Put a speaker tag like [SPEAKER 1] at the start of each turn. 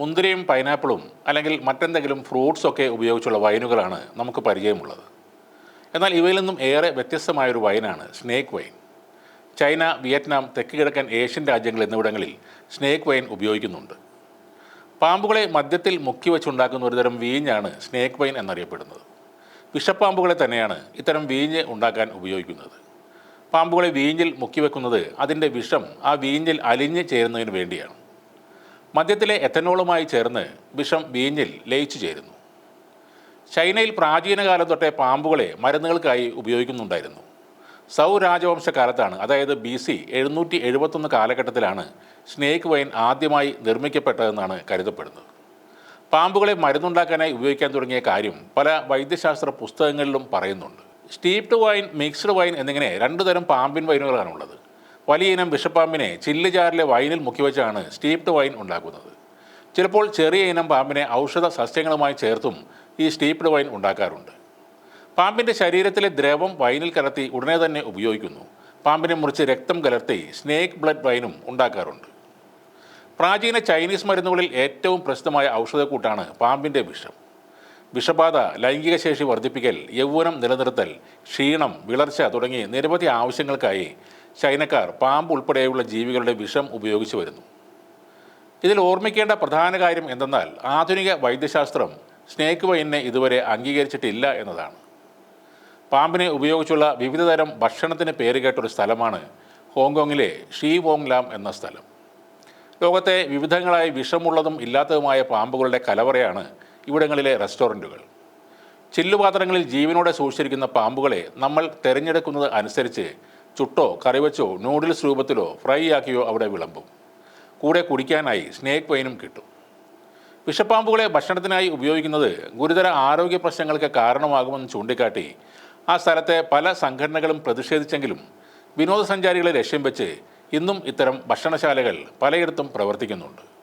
[SPEAKER 1] മുന്തിരിയും പൈനാപ്പിളും അല്ലെങ്കിൽ മറ്റെന്തെങ്കിലും ഫ്രൂട്ട്സൊക്കെ ഉപയോഗിച്ചുള്ള വൈനുകളാണ് നമുക്ക് പരിചയമുള്ളത്. എന്നാൽ ഇവയിൽ നിന്നും ഏറെ വ്യത്യസ്തമായൊരു വൈനാണ് സ്നേക്ക് വൈൻ. ചൈന വിയറ്റ്നാം തെക്ക് കിഴക്കൻ ഏഷ്യൻ രാജ്യങ്ങൾ എന്നിവിടങ്ങളിൽ സ്നേക്ക് വൈൻ ഉപയോഗിക്കുന്നുണ്ട്. പാമ്പുകളെ മദ്യത്തിൽ മുക്കി വെച്ചുണ്ടാക്കുന്ന ഒരുതരം വീഞ്ഞാണ് സ്നേക്ക് വൈൻ എന്നറിയപ്പെടുന്നത്. വിഷപ്പാമ്പുകളെ തന്നെയാണ് ഇത്തരം വീഞ്ഞ് ഉണ്ടാക്കാൻ ഉപയോഗിക്കുന്നത്. പാമ്പുകളെ വീഞ്ഞിൽ മുക്കി വെക്കുന്നത് അതിന്റെ വിഷം ആ വീഞ്ഞിൽ അലിഞ്ഞ് ചേരുന്നതിന് വേണ്ടിയാണ്. മദ്യത്തിലെ എത്തനോളുമായി ചേർന്ന് വിഷം വീഞ്ഞിൽ ലയിച്ചു ചേരുന്നു. ചൈനയിൽ പ്രാചീന കാലം തൊട്ടേ പാമ്പുകളെ മരുന്നുകൾക്കായി ഉപയോഗിക്കുന്നുണ്ടായിരുന്നു. സൗ രാജവംശ കാലത്താണ് അതായത് ബി സി എഴുന്നൂറ്റി എഴുപത്തൊന്ന് കാലഘട്ടത്തിലാണ് സ്നേക്ക് വൈൻ ആദ്യമായി നിർമ്മിക്കപ്പെട്ടതെന്നാണ് കരുതപ്പെടുന്നത്. പാമ്പുകളെ മരുന്നുണ്ടാക്കാനായി ഉപയോഗിക്കാൻ തുടങ്ങിയ കാര്യം പല വൈദ്യശാസ്ത്ര പുസ്തകങ്ങളിലും പറയുന്നുണ്ട്. സ്റ്റീപ്ഡ് വൈൻ മിക്സ്ഡ് വൈൻ എന്നിങ്ങനെ രണ്ടു തരം പാമ്പിൻ വൈനുകളാണുള്ളത്. വലിയ ഇനം വിഷപ്പാമ്പിനെ ചില്ലുചാറിലെ വൈനിൽ മുക്കിവെച്ചാണ് സ്റ്റീപ്ഡ് വൈൻ ഉണ്ടാക്കുന്നത്. ചിലപ്പോൾ ചെറിയ ഇനം പാമ്പിനെ ഔഷധ സസ്യങ്ങളുമായി ചേർത്തും ഈ സ്റ്റീപ്ഡ് വൈൻ ഉണ്ടാക്കാറുണ്ട്. പാമ്പിന്റെ ശരീരത്തിലെ ദ്രവം വൈനിൽ കലർത്തി ഉടനെ തന്നെ ഉപയോഗിക്കുന്നു. പാമ്പിനെ മുറിച്ച് രക്തം കലർത്തി സ്നേക്ക് ബ്ലഡ് വൈനും ഉണ്ടാക്കാറുണ്ട്. പ്രാചീന ചൈനീസ് മരുന്നുകളിൽ ഏറ്റവും പ്രസിദ്ധമായ ഔഷധക്കൂട്ടാണ് പാമ്പിന്റെ വിഷം. വിഷബാധ ലൈംഗിക ശേഷി വർദ്ധിപ്പിക്കൽ യൗവനം നിലനിർത്തൽ ക്ഷീണം വിളർച്ച തുടങ്ങി നിരവധി ആവശ്യങ്ങൾക്കായി ചൈനക്കാർ പാമ്പ് ഉൾപ്പെടെയുള്ള ജീവികളുടെ വിഷം ഉപയോഗിച്ചു വരുന്നു. ഇതിൽ ഓർമ്മിക്കേണ്ട പ്രധാന കാര്യം എന്തെന്നാൽ ആധുനിക വൈദ്യശാസ്ത്രം സ്നേക്ക് വൈനിനെ ഇതുവരെ അംഗീകരിച്ചിട്ടില്ല എന്നതാണ്. പാമ്പിനെ ഉപയോഗിച്ചുള്ള വിവിധതരം ഭക്ഷണത്തിന് പേരുകേട്ടൊരു സ്ഥലമാണ് ഹോങ്കോങ്ങിലെ ഷീ വോങ് ലാം എന്ന സ്ഥലം. ലോകത്തെ വിവിധങ്ങളായ വിഷമുള്ളതും ഇല്ലാത്തതുമായ പാമ്പുകളുടെ കലവറയാണ് ഇവിടങ്ങളിലെ റെസ്റ്റോറന്റുകൾ. ചില്ലുപാത്രങ്ങളിൽ ജീവനോടെ സൂക്ഷിച്ചിരിക്കുന്ന പാമ്പുകളെ നമ്മൾ തിരഞ്ഞെടുക്കുന്നത് അനുസരിച്ച് ചുട്ടോ കറിവച്ചോ നൂഡിൽസ് രൂപത്തിലോ ഫ്രൈ ആക്കിയോ അവിടെ വിളമ്പും. കൂടെ കുടിക്കാനായി സ്നേക്ക് വൈനും കിട്ടും. വിഷപ്പാമ്പുകളെ ഭക്ഷണത്തിനായി ഉപയോഗിക്കുന്നത് ഗുരുതര ആരോഗ്യ പ്രശ്നങ്ങൾക്ക് കാരണമാകുമെന്ന് ചൂണ്ടിക്കാട്ടി ആ സ്ഥലത്തെ പല സംഘടനകളും പ്രതിഷേധിച്ചെങ്കിലും വിനോദസഞ്ചാരികളെ ലക്ഷ്യം വെച്ച് ഇന്നും ഇത്തരം ഭക്ഷണശാലകൾ പലയിടത്തും പ്രവർത്തിക്കുന്നുണ്ട്.